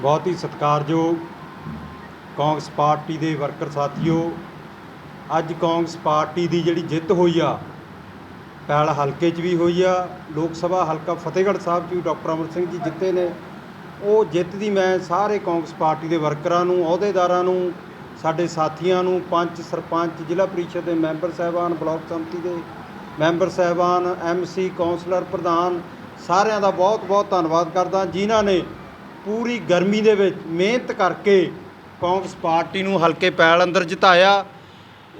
ਬਹੁਤ ਹੀ ਸਤਿਕਾਰਯੋਗ ਕਾਂਗਰਸ ਪਾਰਟੀ ਦੇ ਵਰਕਰ ਸਾਥੀਓ, ਅੱਜ ਕਾਂਗਰਸ ਪਾਰਟੀ ਦੀ ਜਿਹੜੀ ਜਿੱਤ ਹੋਈ ਆ, ਪੈਲ ਹਲਕੇ 'ਚ ਵੀ ਹੋਈ ਆ, ਲੋਕ ਸਭਾ ਹਲਕਾ ਫਤਿਹਗੜ੍ਹ ਸਾਹਿਬ 'ਚ ਵੀ ਡਾਕਟਰ ਅਮਰ ਸਿੰਘ ਜੀ ਜਿੱਤੇ ਨੇ। ਉਹ ਜਿੱਤ ਦੀ ਮੈਂ ਸਾਰੇ ਕਾਂਗਰਸ ਪਾਰਟੀ ਦੇ ਵਰਕਰਾਂ ਨੂੰ, ਅਹੁਦੇਦਾਰਾਂ ਨੂੰ, ਸਾਡੇ ਸਾਥੀਆਂ ਨੂੰ, ਪੰਚ ਸਰਪੰਚ, ਜ਼ਿਲ੍ਹਾ ਪ੍ਰੀਸ਼ਦ ਦੇ ਮੈਂਬਰ ਸਾਹਿਬਾਨ, ਬਲਾਕ ਸੰਮਤੀ ਦੇ ਮੈਂਬਰ ਸਾਹਿਬਾਨ ਐਮਸੀ ਕਾਉਂਸਲਰ ਪ੍ਰਧਾਨ, ਸਾਰਿਆਂ ਦਾ ਬਹੁਤ ਬਹੁਤ ਧੰਨਵਾਦ ਕਰਦਾ, ਜਿਨ੍ਹਾਂ ਨੇ ਪੂਰੀ ਗਰਮੀ ਦੇ ਵਿੱਚ ਮਿਹਨਤ ਕਰਕੇ ਕਾਂਗਰਸ ਪਾਰਟੀ ਨੂੰ ਹਲਕੇ ਪੈਲ ਅੰਦਰ ਜਿਤਾਇਆ।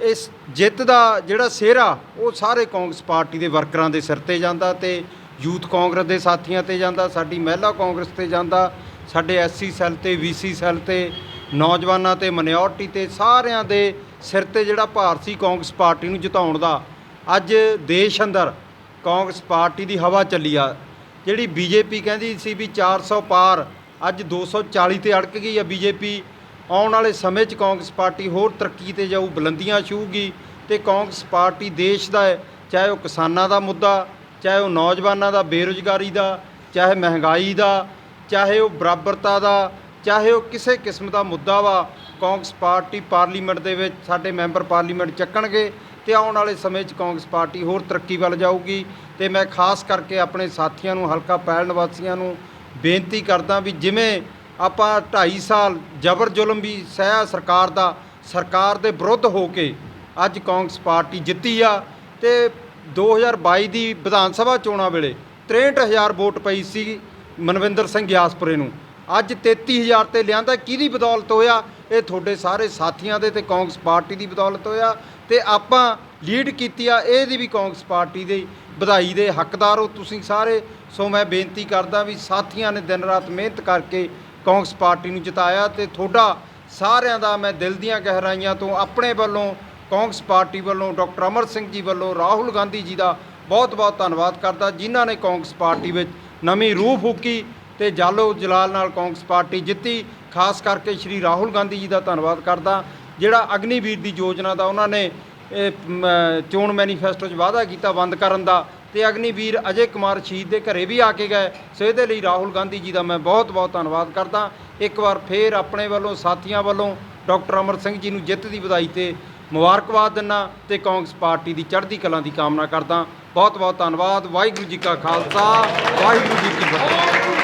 ਇਸ ਜਿੱਤ ਦਾ ਜਿਹੜਾ ਸਿਹਰਾ, ਉਹ ਸਾਰੇ ਕਾਂਗਰਸ ਪਾਰਟੀ ਦੇ ਵਰਕਰਾਂ ਦੇ ਸਿਰ ਤੇ ਜਾਂਦਾ ਤੇ ਯੂਥ ਕਾਂਗਰਸ ਦੇ ਸਾਥੀਆਂ ਤੇ ਜਾਂਦਾ, ਸਾਡੀ ਮਹਿਲਾ ਕਾਂਗਰਸ ਤੇ ਜਾਂਦਾ, ਸਾਡੇ ਐਸਸੀ ਸੈੱਲ ਤੇ, ਵੀਸੀ ਸੈੱਲ ਤੇ, ਨੌਜਵਾਨਾਂ ਤੇ ਮਨਿਓਰਟੀ ਤੇ, ਸਾਰਿਆਂ ਦੇ ਸਿਰ ਤੇ ਜਿਹੜਾ ਭਾਰਤੀ ਕਾਂਗਰਸ ਪਾਰਟੀ ਨੂੰ ਜਿਤਾਉਣ ਦਾ। ਅੱਜ ਦੇਸ਼ ਅੰਦਰ ਕਾਂਗਰਸ ਪਾਰਟੀ ਦੀ ਹਵਾ ਚੱਲੀ ਆ। ਜਿਹੜੀ ਬੀਜੇਪੀ ਕਹਿੰਦੀ ਸੀ ਵੀ 400 ਪਾਰ ਅੱਜ 240 ਤੇ ਅੜਕ ਗਈ ਆ ਬੀਜੇਪੀ। ਆਉਣ ਵਾਲੇ ਸਮੇਂ 'ਚ ਕਾਂਗਰਸ ਪਾਰਟੀ ਹੋਰ ਤਰੱਕੀ ਤੇ ਜਾਊ, ਬੁਲੰਦੀਆਂ ਛੂਹਗੀ ਤੇ ਕਾਂਗਰਸ ਪਾਰਟੀ ਦੇਸ਼ ਦਾ ਹੈ, ਚਾਹੇ ਉਹ ਕਿਸਾਨਾਂ ਦਾ ਮੁੱਦਾ, ਚਾਹੇ ਉਹ ਨੌਜਵਾਨਾਂ ਦਾ, ਬੇਰੁਜ਼ਗਾਰੀ ਦਾ, ਚਾਹੇ ਮਹਿੰਗਾਈ ਦਾ, ਚਾਹੇ ਉਹ ਬਰਾਬਰਤਾ ਦਾ, ਚਾਹੇ ਉਹ ਕਿਸੇ ਕਿਸਮ ਦਾ ਮੁੱਦਾ ਵਾ, ਕਾਂਗਰਸ ਪਾਰਟੀ ਪਾਰਲੀਮੈਂਟ ਦੇ ਵਿੱਚ ਸਾਡੇ ਮੈਂਬਰ ਪਾਰਲੀਮੈਂਟ ਚੱਕਣਗੇ ਤੇ ਆਉਣ ਵਾਲੇ ਸਮੇਂ 'ਚ ਕਾਂਗਰਸ ਪਾਰਟੀ ਹੋਰ ਤਰੱਕੀ ਵੱਲ ਜਾਊਗੀ ਤੇ ਮੈਂ ਖਾਸ ਕਰਕੇ ਆਪਣੇ ਸਾਥੀਆਂ ਨੂੰ, ਹਲਕਾ ਪੈਲ ਨਿਵਾਸੀਆਂ ਨੂੰ ਬੇਨਤੀ ਕਰਦਾ ਵੀ ਜਿਵੇਂ ਆਪਾਂ 2.5 ਸਾਲ ਜ਼ਬਰ ਜ਼ੁਲਮ ਵੀ ਸਹਿਆ ਸਰਕਾਰ ਦਾ, ਸਰਕਾਰ ਦੇ ਵਿਰੁੱਧ ਹੋ ਕੇ ਅੱਜ ਕਾਂਗਰਸ ਪਾਰਟੀ ਜਿੱਤੀ ਆ ਤੇ 2022 ਦੀ ਵਿਧਾਨ ਸਭਾ ਚੋਣਾਂ ਵੇਲੇ 63000 ਵੋਟ ਪਈ ਸੀ ਮਨਵਿੰਦਰ ਸਿੰਘ ਗਿਆਸਪੁਰੇ ਨੂੰ। ਅੱਜ 33000 ਤੇ ਲਿਆਂਦਾ, ਕਿਹਦੀ ਬਦੌਲਤ ਹੋਇਆ? ਇਹ ਤੁਹਾਡੇ ਸਾਰੇ ਸਾਥੀਆਂ ਦੇ ਤੇ ਕਾਂਗਰਸ ਪਾਰਟੀ ਦੀ ਬਦੌਲਤ ਹੋਇਆ ਤੇ ਆਪਾਂ ਲੀਡ ਕੀਤੀ ਆ, ਇਹਦੀ ਵੀ ਕਾਂਗਰਸ ਪਾਰਟੀ ਦੇ ਵਧਾਈ ਦੇ ਹੱਕਦਾਰ ਹੋ। ਤੁਸੀਂ ਸਾਰੇ, ਸੋ ਮੈਂ ਬੇਨਤੀ ਕਰਦਾ ਵੀ ਸਾਥੀਆਂ ਨੇ ਦਿਨ ਰਾਤ ਮਿਹਨਤ ਕਰਕੇ ਕਾਂਗਰਸ ਪਾਰਟੀ ਨੂੰ ਜਿਤਾਇਆ ਤੇ ਤੁਹਾਡਾ ਸਾਰਿਆਂ ਦਾ ਮੈਂ ਦਿਲ ਦੀਆਂ ਗਹਿਰਾਈਆਂ ਤੋਂ ਆਪਣੇ ਵੱਲੋਂ, ਕਾਂਗਰਸ ਪਾਰਟੀ ਵੱਲੋਂ, ਡਾਕਟਰ ਅਮਰ ਸਿੰਘ ਜੀ ਵੱਲੋਂ, ਰਾਹੁਲ ਗਾਂਧੀ ਜੀ ਦਾ ਬਹੁਤ-ਬਹੁਤ ਧੰਨਵਾਦ ਕਰਦਾ, ਜਿਨ੍ਹਾਂ ਨੇ ਕਾਂਗਰਸ ਪਾਰਟੀ ਵਿੱਚ ਨਵੀਂ ਰੂਹ ਫੂਕੀ ਤੇ ਜਾਲੋ ਜਲਾਲ ਨਾਲ ਕਾਂਗਰਸ ਪਾਰਟੀ ਜਿੱਤੀ। ਖਾਸ ਕਰਕੇ ਸ਼੍ਰੀ ਰਾਹੁਲ ਗਾਂਧੀ ਜੀ ਦਾ ਧੰਨਵਾਦ ਕਰਦਾ, ਜਿਹੜਾ ਅਗਨੀਵੀਰ ਦੀ ਯੋਜਨਾ ਦਾ ਉਹਨਾਂ ਨੇ ਚੋਣ ਮੈਨੀਫੈਸਟੋ 'ਚ ਵਾਅਦਾ ਕੀਤਾ ਬੰਦ ਕਰਨ ਦਾ ਤੇ ਅਗਨੀਵੀਰ ਅਜੇ ਕੁਮਾਰ ਸ਼ਹੀਦ ਦੇ ਘਰੇ ਵੀ ਆ ਕੇ ਗਏ। ਸੋ ਇਹਦੇ ਲਈ ਰਾਹੁਲ ਗਾਂਧੀ ਜੀ ਦਾ ਮੈਂ ਬਹੁਤ-ਬਹੁਤ ਧੰਨਵਾਦ ਕਰਦਾ। ਇੱਕ ਵਾਰ ਫੇਰ ਆਪਣੇ ਵੱਲੋਂ, ਸਾਥੀਆਂ ਵੱਲੋਂ ਡਾਕਟਰ ਅਮਰ ਸਿੰਘ ਜੀ ਨੂੰ ਜਿੱਤ ਦੀ ਵਧਾਈ ਤੇ ਮੁਬਾਰਕਬਾਦ ਦਿੰਦਾ ਤੇ ਕਾਂਗਰਸ ਪਾਰਟੀ ਦੀ ਚੜ੍ਹਦੀ ਕਲਾ ਦੀ ਕਾਮਨਾ ਕਰਦਾ। ਬਹੁਤ ਬਹੁਤ ਧੰਨਵਾਦ। ਵਾਹਿਗੁਰੂ ਜੀ ਕਾ ਖਾਲਸਾ, ਵਾਹਿਗੁਰੂ ਜੀ ਕੀ ਫਤਿਹ।